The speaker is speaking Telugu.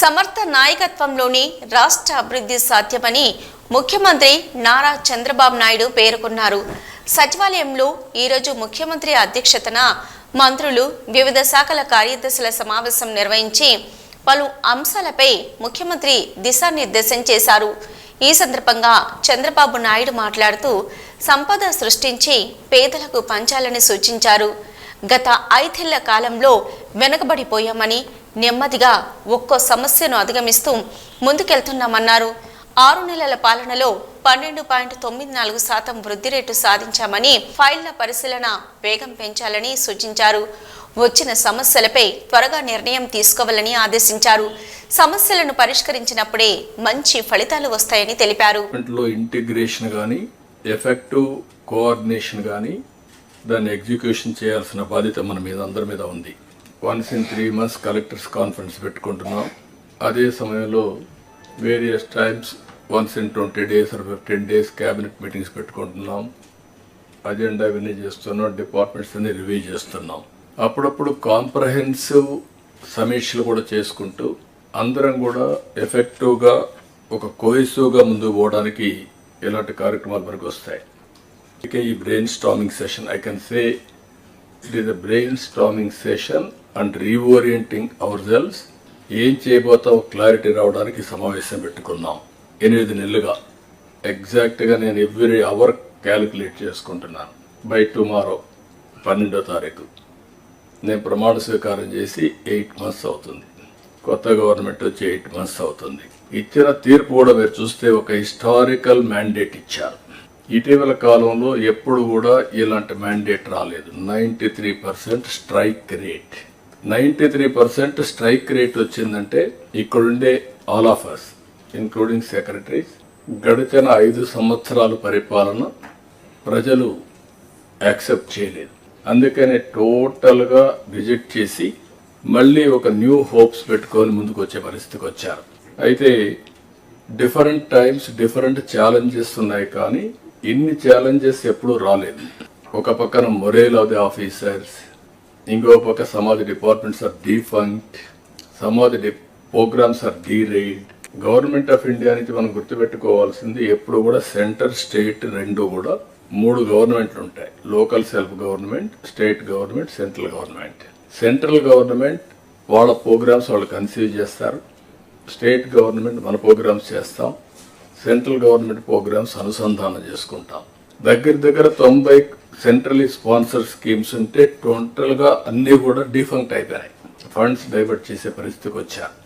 సమర్థ నాయకత్వంలోనే రాష్ట్ర అభివృద్ధి సాధ్యమని ముఖ్యమంత్రి నారా చంద్రబాబు నాయుడు పేర్కొన్నారు. సచివాలయంలో ఈరోజు ముఖ్యమంత్రి అధ్యక్షతన మంత్రులు వివిధ శాఖల కార్యదర్శుల సమావేశం నిర్వహించి పలు అంశాలపై ముఖ్యమంత్రి దిశానిర్దేశం చేశారు. ఈ సందర్భంగా చంద్రబాబు నాయుడు మాట్లాడుతూ సంపద సృష్టించి పేదలకు పంచాలని సూచించారు. గత ఐదేళ్ళ కాలంలో వెనుకబడిపోయామని నెమ్మదిగా ఒక్కో సమస్యను అధిగమిస్తూ ముందుకెళ్తున్నామన్నారు. ఆరు నెలల పాలనలో పన్నెండు పాయింట్ తొమ్మిది నాలుగు శాతం వృద్ధి రేటు సాధించామని ఫైళ్ళ పరిశీలన వేగం పెంచాలని సూచించారు. వచ్చిన సమస్యలపై త్వరగా నిర్ణయం తీసుకోవాలని ఆదేశించారు. సమస్యలను పరిష్కరించినప్పుడే మంచి ఫలితాలు వస్తాయని తెలిపారు. ఇంటిగ్రేషన్ కానీ ఎఫెక్టివ్ కోఆర్డినేషన్ కానీ దాన్ని ఎగ్జిక్యూషన్ చేయాల్సిన బాధ్యత మన మీద అందరి మీద ఉంది. Once in three months collectors conference పెట్టుకుంటున్నాం. అదే సమయంలో various times once in twenty days or fifteen days cabinet meetings పెట్టుకుంటున్నాం. అజెండా ఇవన్నీ చేస్తున్నాం. డిపార్ట్మెంట్స్ అన్ని రివ్యూ చేస్తున్నాం. అప్పుడప్పుడు కాంప్రహెన్సివ్ సమీక్షలు కూడా చేసుకుంటూ అందరం కూడా ఎఫెక్టివ్గా ఒక కోహెసివ్గా ముందుకు పోవడానికి ఇలాంటి కార్యక్రమాలు మనకు వస్తాయి. ఇక ఈ brain storming session I can say it is a brain storming session and reorienting our cells ఏం చేయబోతావు క్లారిటీ రావడానికి సమావేశం పెట్టుకున్నాం ఎనిమిది నెలలుగా. ఎగ్జాక్ట్గా నేను ఎవ్రీ అవర్ క్యాలిక్యులేట్ చేసుకుంటున్నాను. బై టుమారో పన్నెండో తారీఖు. నేను ప్రమాణ స్వీకారం చేసి ఎయిట్ మంత్స్ అవుతుంది. కొత్త గవర్నమెంట్ వచ్చి ఎయిట్ మంత్స్ అవుతుంది. ఇచ్చిన తీర్పు కూడా మీరు చూస్తే ఒక హిస్టారికల్ మ్యాండేట్ ఇచ్చారు. ఇటీవల కాలంలో ఎప్పుడు కూడా ఇలాంటి మ్యాండేట్ రాలేదు. Ninety three percent strike rate ninety three percent strike rate వచ్చిందంటే ఇక్కడుండే all of us including secretaries గడిచిన ఐదు సంవత్సరాల పరిపాలన ప్రజలు యాక్సెప్ట్ చేయలేదు. అందుకని టోటల్గా రిజెక్ట్ చేసి మళ్ళీ ఒక న్యూ హోప్స్ పెట్టుకొని ముందుకు వచ్చే పరిస్థితికి వచ్చారు. అయితే డిఫరెంట్ టైమ్స్ డిఫరెంట్ ఛాలెంజెస్ ఉన్నాయి కానీ ఇన్ని ఛాలెంజెస్ ఎప్పుడూ రాలేదు. ఒక పక్కన మొరేల్ ఆఫ్ ది ఆఫీసర్స్ ఇంకో పక్క Samaj departments are defunct Samaj the programs are derived government of India నుంచి మనం గుర్తుపెట్టుకోవాల్సింది ఎప్పుడు కూడా సెంటర్ స్టేట్ రెండు కూడా మూడు గవర్నమెంట్లు ఉంటాయి. Local self government state government central government central government వాళ్ళ ప్రోగ్రామ్స్ వాళ్ళు కన్సీవ్ చేస్తారు. స్టేట్ గవర్నమెంట్ మన ప్రోగ్రామ్స్ చేస్తాం. సెంట్రల్ గవర్నమెంట్ ప్రోగ్రామ్స్ అనుసంధానం చేసుకుంటాం. దగ్గర దగ్గర తొంభై సెంట్రలీ స్పాన్సర్ స్కీమ్స్ ఉంటే టోటల్గా అన్నీ కూడా డిఫంక్ట్ అయిపోయినాయి. ఫండ్స్ డైవర్ట్ చేసే పరిస్థితికి వచ్చారు.